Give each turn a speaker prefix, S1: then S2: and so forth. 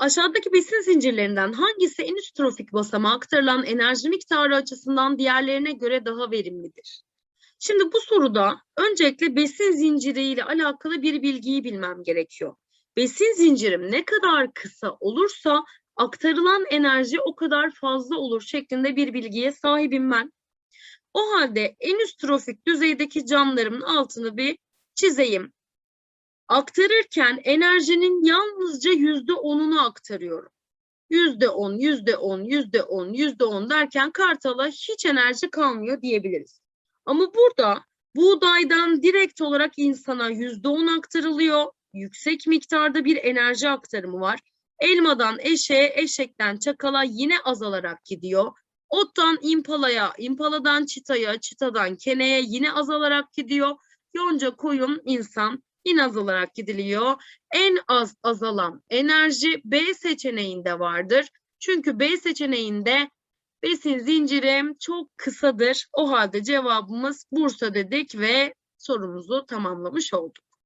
S1: Aşağıdaki besin zincirlerinden hangisi en üst trofik basamağa aktarılan enerji miktarı açısından diğerlerine göre daha verimlidir? Şimdi bu soruda öncelikle besin zinciri ile alakalı bir bilgiyi bilmem gerekiyor. Besin zincirim ne kadar kısa olursa aktarılan enerji o kadar fazla olur şeklinde bir bilgiye sahibim ben. O halde en üst trofik düzeydeki camlarımın altını bir çizeyim. Aktarırken enerjinin yalnızca yüzde onunu aktarıyorum. Yüzde on, yüzde on, yüzde on, yüzde on derken kartala hiç enerji kalmıyor diyebiliriz. Ama burada buğdaydan direkt olarak insana yüzde on aktarılıyor. Yüksek miktarda bir enerji aktarımı var. Elmadan eşeğe, eşekten çakala yine azalarak gidiyor. Ottan impalaya, impaladan çitaya, çitadan keneye yine azalarak gidiyor. Yonca koyun insan yine azalarak gidiliyor. En az azalan enerji B seçeneğinde vardır. Çünkü B seçeneğinde besin zincirim çok kısadır. O halde cevabımız Bursa dedik ve sorumuzu tamamlamış olduk.